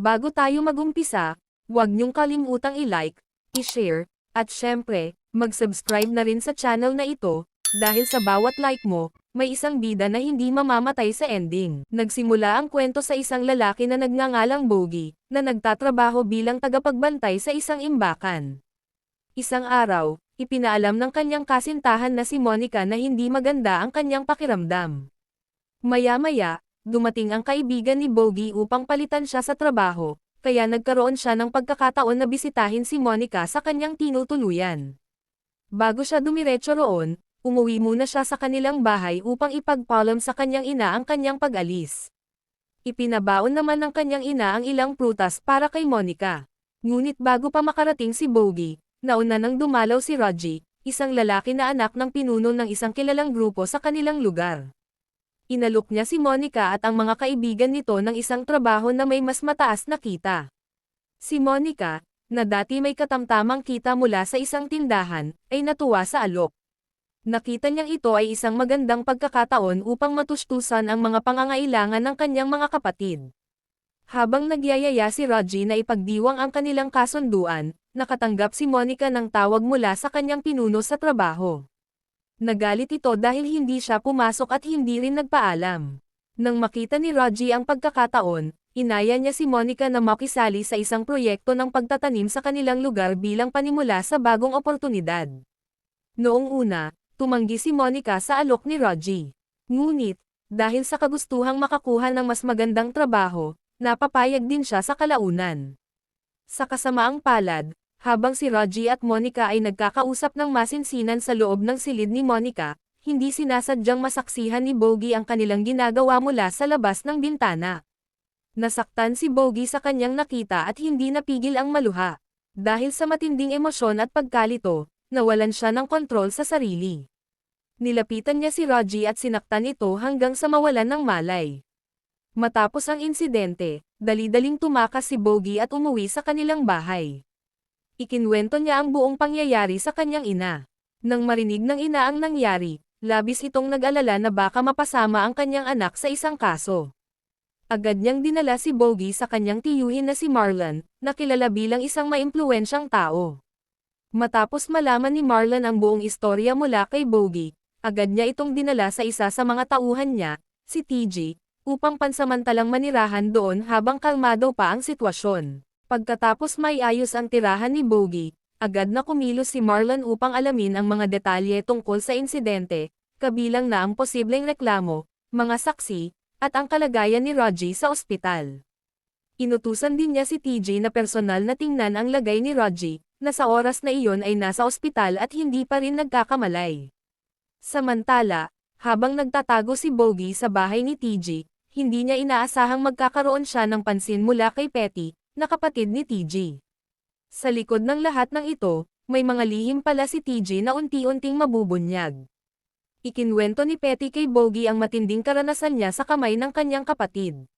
Bago tayo magumpisa, huwag niyong kalimutang i-like, i-share, at syempre, mag-subscribe na rin sa channel na ito, dahil sa bawat like mo, may isang bida na hindi mamamatay sa ending. Nagsimula ang kwento sa isang lalaki na nagngangalang Bogie, na nagtatrabaho bilang tagapagbantay sa isang imbakan. Isang araw, ipinaalam ng kanyang kasintahan na si Monica na hindi maganda ang kanyang pakiramdam. Maya-maya, dumating ang kaibigan ni Bogie upang palitan siya sa trabaho, kaya nagkaroon siya ng pagkakataon na bisitahin si Monica sa kanyang tinutuluyan. Bago siya dumiretso roon, umuwi muna siya sa kanilang bahay upang ipagpaalam sa kanyang ina ang kanyang pag-alis. Ipinabaon naman ng kanyang ina ang ilang prutas para kay Monica. Ngunit bago pa makarating si Bogie, nauna nang dumalaw si Raji, isang lalaki na anak ng pinuno ng isang kilalang grupo sa kanilang lugar. Inalok niya si Monica at ang mga kaibigan nito ng isang trabaho na may mas mataas na kita. Si Monica, na dati may katamtamang kita mula sa isang tindahan, ay natuwa sa alok. Nakita niyang ito ay isang magandang pagkakataon upang matustusan ang mga pangangailangan ng kanyang mga kapatid. Habang nagyayaya si Raji na ipagdiwang ang kanilang kasunduan, nakatanggap si Monica ng tawag mula sa kanyang pinuno sa trabaho. Nagalit ito dahil hindi siya pumasok at hindi rin nagpaalam. Nang makita ni Raji ang pagkakataon, inaya niya si Monica na makisali sa isang proyekto ng pagtatanim sa kanilang lugar bilang panimula sa bagong oportunidad. Noong una, tumanggi si Monica sa alok ni Raji. Ngunit, dahil sa kagustuhang makakuha ng mas magandang trabaho, napapayag din siya sa kalaunan. Sa kasamaang palad, habang si Raji at Monica ay nagkakausap ng masinsinan sa loob ng silid ni Monica, hindi sinasadyang masaksihan ni Bogie ang kanilang ginagawa mula sa labas ng bintana. Nasaktan si Bogie sa kanyang nakita at hindi napigil ang maluha. Dahil sa matinding emosyon at pagkalito, nawalan siya ng kontrol sa sarili. Nilapitan niya si Raji at sinaktan ito hanggang sa mawalan ng malay. Matapos ang insidente, dali-daling tumakas si Bogie at umuwi sa kanilang bahay. Ikinwento niya ang buong pangyayari sa kanyang ina. Nang marinig ng ina ang nangyari, labis itong nag-alala na baka mapasama ang kanyang anak sa isang kaso. Agad niyang dinala si Bogie sa kanyang tiyuhin na si Marlon, na kilala bilang isang maimpluwensyang tao. Matapos malaman ni Marlon ang buong istorya mula kay Bogie, agad niya itong dinala sa isa sa mga tauhan niya, si TG, upang pansamantalang manirahan doon habang kalmado pa ang sitwasyon. Pagkatapos may ayos ang tirahan ni Bogie, agad na kumilos si Marlon upang alamin ang mga detalye tungkol sa insidente, kabilang na ang posibleng reklamo, mga saksi, at ang kalagayan ni Raji sa ospital. Inutusan din niya si TJ na personal na tingnan ang lagay ni Raji, na sa oras na iyon ay nasa ospital at hindi pa rin nagkakamalay. Samantala, habang nagtatago si Bogie sa bahay ni TJ, hindi niya inaasahang magkakaroon siya ng pansin mula kay Petty, na kapatid ni TG. Sa likod ng lahat ng ito, may mga lihim pala si TG na unti-unting mabubunyag. Ikinwento ni Petty kay Bogie ang matinding karanasan niya sa kamay ng kanyang kapatid.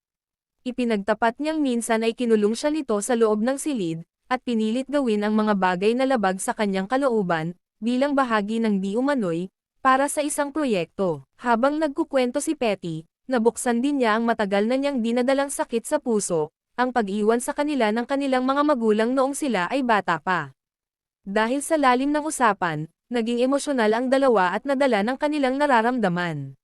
Ipinagtapat niyang minsan ay kinulong siya nito sa loob ng silid, at pinilit gawin ang mga bagay na labag sa kanyang kalooban, bilang bahagi ng di umano'y, para sa isang proyekto. Habang nagkukwento si Petty, nabuksan din niya ang matagal na niyang dinadalang sakit sa puso, ang pag-iwan sa kanila ng kanilang mga magulang noong sila ay bata pa. Dahil sa lalim ng usapan, naging emosyonal ang dalawa at nadala ng kanilang nararamdaman.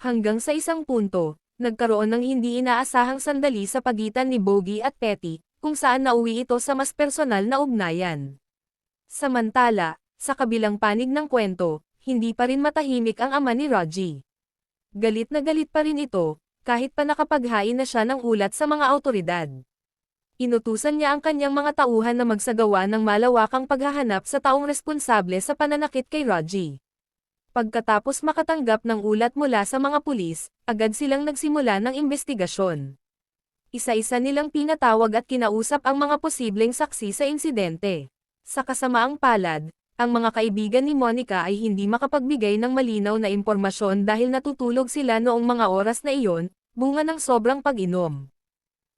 Hanggang sa isang punto, nagkaroon ng hindi inaasahang sandali sa pagitan ni Bogie at Petty, kung saan nauwi ito sa mas personal na ugnayan. Samantala, sa kabilang panig ng kwento, hindi pa rin matahimik ang ama ni Raji. Galit na galit pa rin ito, kahit pa nakapaghain na siya ng ulat sa mga autoridad. Inutusan niya ang kanyang mga tauhan na magsagawa ng malawakang paghahanap sa taong responsable sa pananakit kay Raji. Pagkatapos makatanggap ng ulat mula sa mga pulis, agad silang nagsimula ng investigasyon. Isa-isa nilang pinatawag at kinausap ang mga posibleng saksi sa insidente. Sa kasamaang palad, ang mga kaibigan ni Monica ay hindi makapagbigay ng malinaw na impormasyon dahil natutulog sila noong mga oras na iyon, bunga ng sobrang pag-inom.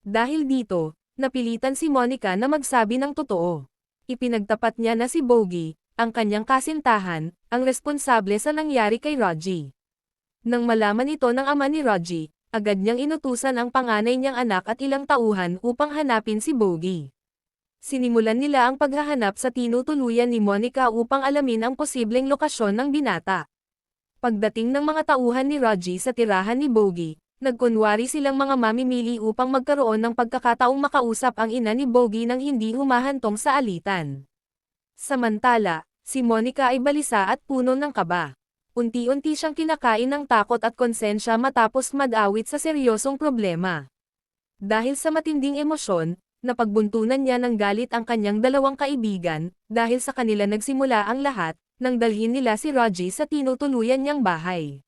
Dahil dito, napilitan si Monica na magsabi ng totoo. Ipinagtapat niya na si Bogie, ang kanyang kasintahan, ang responsable sa nangyari kay Raji. Nang malaman ito ng ama ni Raji, agad niyang inutusan ang panganay niyang anak at ilang tauhan upang hanapin si Bogey. Sinimulan nila ang paghahanap sa tinutuluyan ni Monica upang alamin ang posibleng lokasyon ng binata. Pagdating ng mga tauhan ni Raji sa tirahan ni Bogey, nagkunwari silang mga mamimili upang magkaroon ng pagkakataong makausap ang ina ni Bogey nang hindi humahantong sa alitan. Samantala, si Monica ay balisa at puno ng kaba. Unti-unti siyang kinakain ng takot at konsensya matapos madawit sa seryosong problema. Dahil sa matinding emosyon, napagbuntunan niya ng galit ang kanyang dalawang kaibigan, dahil sa kanila nagsimula ang lahat, nang dalhin nila si Raji sa tinutuluyan niyang bahay.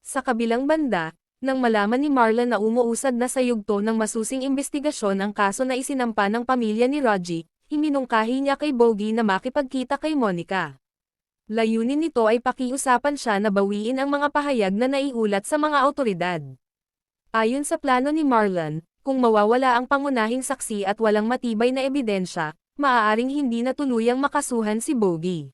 Sa kabilang banda, nang malaman ni Marlon na umuusad na sa yugto ng masusing investigasyon ang kaso na isinampa ng pamilya ni Raji, himinungkahi niya kay Bogey na makipagkita kay Monica. Layunin nito ay pakiusapan siya na bawiin ang mga pahayag na naiulat sa mga autoridad. Ayon sa plano ni Marlon, kung mawawala ang pangunahing saksi at walang matibay na ebidensya, maaaring hindi na tuluyang makasuhan si Bogey.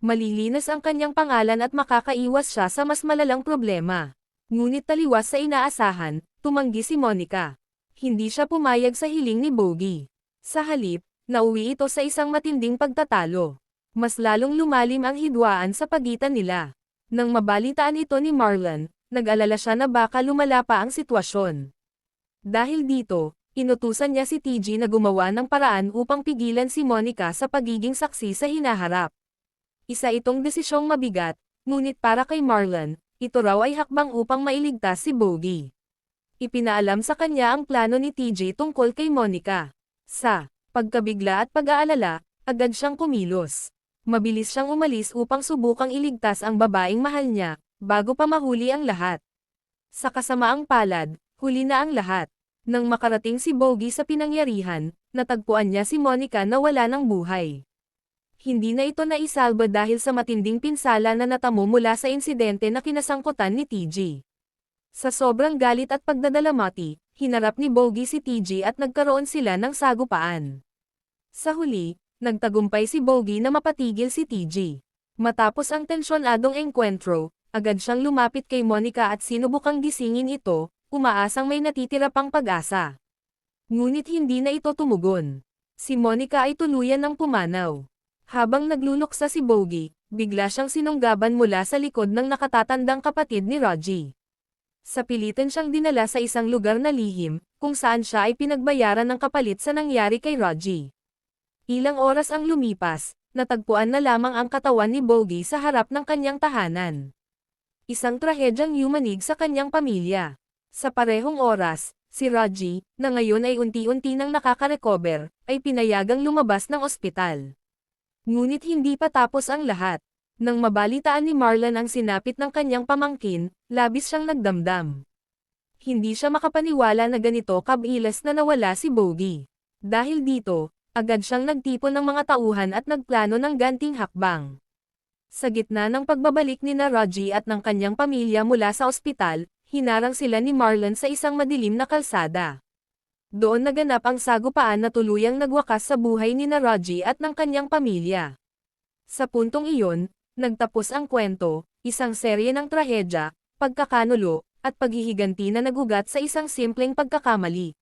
Malilinas ang kanyang pangalan at makakaiwas siya sa mas malalang problema. Ngunit taliwas sa inaasahan, tumanggi si Monica. Hindi siya pumayag sa hiling ni Bogey. Sa halip, nauwi ito sa isang matinding pagtatalo. Mas lalong lumalim ang hidwaan sa pagitan nila. Nang mabalitaan ito ni Marlon, nag-alala siya na baka lumala pa ang sitwasyon. Dahil dito, inutusan niya si TG na gumawa ng paraan upang pigilan si Monica sa pagiging saksi sa hinaharap. Isa itong desisyong mabigat, ngunit para kay Marlon, ito raw ay hakbang upang mailigtas si Bogey. Ipinaalam sa kanya ang plano ni TJ tungkol kay Monica. Sa pagkabigla at pag-aalala, agad siyang kumilos. Mabilis siyang umalis upang subukang iligtas ang babaeng mahal niya, bago pa mahuli ang lahat. Sa kasamaang palad, huli na ang lahat. Nang makarating si Bogey sa pinangyarihan, natagpuan niya si Monica na wala ng buhay. Hindi na ito naisalba dahil sa matinding pinsala na natamo mula sa insidente na kinasangkutan ni TG. Sa sobrang galit at pagdadalamati, hinarap ni Bogey si TG at nagkaroon sila ng sagupaan. Sa huli, nagtagumpay si Bogey na mapatigil si TG. Matapos ang tensyonadong engkwentro, agad siyang lumapit kay Monica at sinubukang gisingin ito, umaasang may natitira pang pag-asa. Ngunit hindi na ito tumugon. Si Monica ay tuluyan ng pumanaw. Habang nagluluksa si Bogey, bigla siyang sinunggaban mula sa likod ng nakatatandang kapatid ni Raji. Sa pilitan siyang dinala sa isang lugar na lihim, kung saan siya ay pinagbayaran ng kapalit sa nangyari kay Raji. Ilang oras ang lumipas, natagpuan na lamang ang katawan ni Bogey sa harap ng kanyang tahanan. Isang trahedyang yumanig sa kanyang pamilya. Sa parehong oras, si Raji, na ngayon ay unti-unti nang nakaka-recover, ay pinayagang lumabas ng ospital. Ngunit hindi pa tapos ang lahat. Nang mabalitaan ni Marlon ang sinapit ng kanyang pamangkin, labis siyang nagdamdam. Hindi siya makapaniwala na ganito kabilas na nawala si Bogey. Dahil dito, agad siyang nagtipon ng mga tauhan at nagplano ng ganting hakbang. Sa gitna ng pagbabalik ni na Raji at ng kanyang pamilya mula sa ospital, hinarang sila ni Marlon sa isang madilim na kalsada. Doon naganap ang sagupaan na tuluyang nagwakas sa buhay ni na Raji at ng kanyang pamilya. Sa puntong iyon, nagtapos ang kwento, isang serye ng trahedya, pagkakanulo, at paghihiganti na nagugat sa isang simpleng pagkakamali.